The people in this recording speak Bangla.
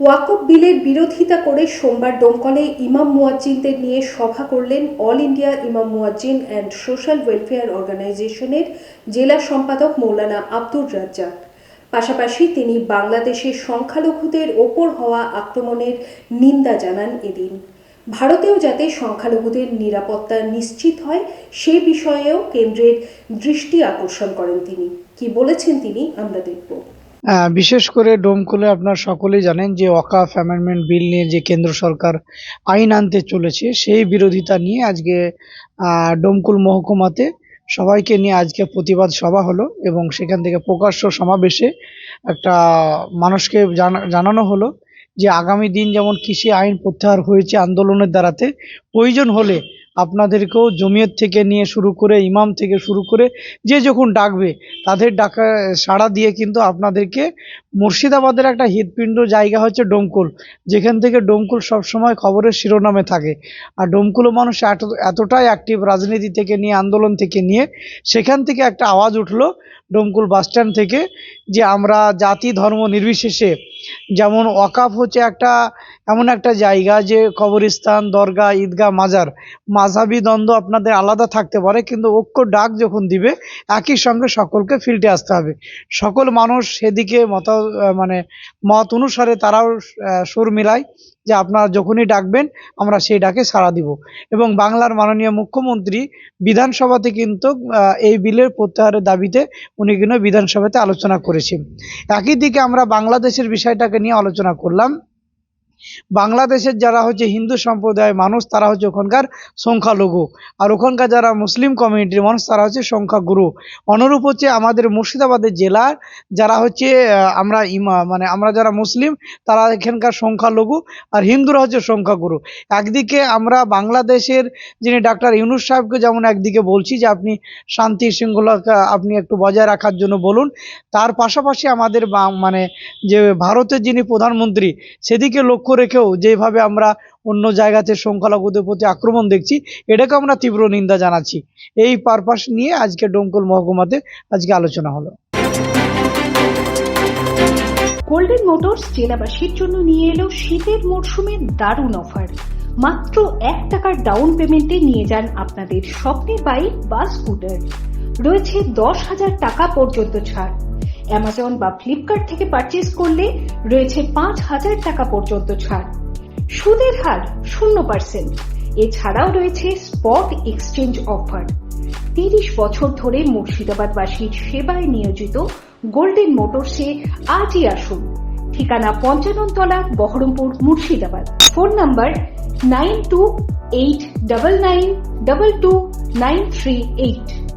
ওয়াকফ বিলের বিরোধিতা করে সোমবার দমকলে ইমাম মুয়াজ্জিনদের নিয়ে সভা করলেন অল ইন্ডিয়া ইমাম মুয়াজ্জিন অ্যান্ড সোশ্যাল ওয়েলফেয়ার অর্গানাইজেশনের জেলা সম্পাদক মৌলানা আব্দুর রাজ্জাক। পাশাপাশি তিনি বাংলাদেশের সংখ্যালঘুদের ওপর হওয়া আক্রমণের নিন্দা জানান এদিন। ভারতেও যাতে সংখ্যালঘুদের নিরাপত্তা নিশ্চিত হয়, সে বিষয়েও কেন্দ্রের দৃষ্টি আকর্ষণ করেন তিনি। কি বলেছেন তিনি, আমরা দেখব। বিশেষ করে ডোমকুলে আপনার সকলেই জানেন যে ওয়াকাফ অ্যামেন্ডমেন্ট বিল নিয়ে যে কেন্দ্র সরকার আইন আনতে চলেছে, সেই বিরোধিতা নিয়ে আজকে ডোমকুল মহকুমাতে সবাইকে নিয়ে আজকে প্রতিবাদ সভা হলো এবং সেখান থেকে প্রকাশ্য সমাবেশে একটা মানুষকে জানা- জানানো হলো যে আগামী দিন যেমন কৃষি আইন প্রত্যাহার হয়েছে আন্দোলনের দ্বারাতে, প্রয়োজন হলে আপনাদেরকেও জমিয়ত থেকে নিয়ে শুরু করে, ইমাম থেকে শুরু করে যে যখন ডাকবে, তাদের ডাকা, সাড়া দিয়ে কিন্তু আপনাদেরকে মুর্শিদাবাদের একটা হৃদপিণ্ড জায়গা হচ্ছে ডোমকুল, যেখান থেকে ডোমকুল সবসময় খবরের শিরোনামে থাকে। আর ডোমকুলো মানুষ এত, এতটাই অ্যাক্টিভ রাজনীতি থেকে নিয়ে, আন্দোলন থেকে নিয়ে, সেখান থেকে একটা আওয়াজ উঠল ডোমকুল বাসস্ট্যান্ড থেকে যে আমরা জাতি ধর্ম নির্বিশেষে যেমন ওয়াকাফ হচ্ছে একটা এমন একটা জায়গা যে কবরস্থান দরগা ঈদগাহ, মাজার। মাঝাবি দ্বন্দ্ব আপনাদের আলাদা থাকতে পারে, কিন্তু ঐক্য ডাক যখন দিবে, একই সঙ্গে সকলকে ফিল্ডে আসতে হবে। সকল মানুষ সেদিকে মত মানে মত অনুসারে তারাও সুর মিলায় যে আপনারা যখনই ডাকবেন, আমরা সেই ডাকে সাড়া দিব। এবং বাংলার মাননীয় মুখ্যমন্ত্রী বিধানসভাতে কিন্তু এই বিলের প্রত্যাহারের দাবিতে উনি কিন্তু বিধানসভাতে আলোচনা করেছেন। একই দিকে আমরা বাংলাদেশের বিষয়টাকে নিয়ে আলোচনা করলাম। বাংলাদেশের যারা হচ্ছে হিন্দু সম্প্রদায়ের মানুষ, তারা হচ্ছে ওখানকার সংখ্যালঘু। আর ওখানকার যারা মুসলিম কমিউনিটির মানুষ, তারা হচ্ছে সংখ্যাগুরু। অনুরূপ হচ্ছে আমাদের মুর্শিদাবাদের জেলার যারা হচ্ছে আমরা ইমা মানে আমরা যারা মুসলিম, তারা এখানকার সংখ্যালঘু আর হিন্দুরা হচ্ছে সংখ্যাগুরু। একদিকে আমরা বাংলাদেশের যিনি ডাক্তার ইউনুস সাহেবকে যেমন একদিকে বলছি যে, আপনি শান্তি শৃঙ্খলা আপনি একটু বজায় রাখার জন্য বলুন, তার পাশাপাশি আমাদের মানে যে ভারতের যিনি প্রধানমন্ত্রী, সেদিকে লক্ষ্য রেখেও যেভাবে আমরা অন্য জায়গাতে সংখ্যালঘুদের প্রতি আক্রমণ দেখছি, এটাকে আমরা তীব্র নিন্দা জানাচ্ছি। এই পারপাস নিয়ে আজকে ডোমকল মহকুমাতে আজকে আলোচনা হলো। গোল্ডেন মোটরস জেলাবাসীর জন্য নিয়ে এলো শীতের মরশুমে দারুণ অফার মাত্র এক টাকার ডাউন পেমেন্টে নিয়ে যান আপনাদের স্বপ্নের বাইক বা স্কুটার রয়েছে দশ হাজার টাকা পর্যন্ত ছাড়। অ্যামাজন বা ফ্লিপকার্ট থেকে পারচেস করলে রয়েছে পাঁচ হাজার টাকা পর্যন্ত ছাড়। সুদের হার শূন্য পার্সেন্ট এছাড়াও রয়েছে স্পট এক্সচেঞ্জ অফার তিরিশ বছর ধরে মুর্শিদাবাদবাসীর সেবায় নিয়োজিত গোল্ডেন মোটরসে আজই আসুন। ঠিকানা Panchanantala Baharampur, Murshidabad. Phone number nine two eight double nine double two nine three eight.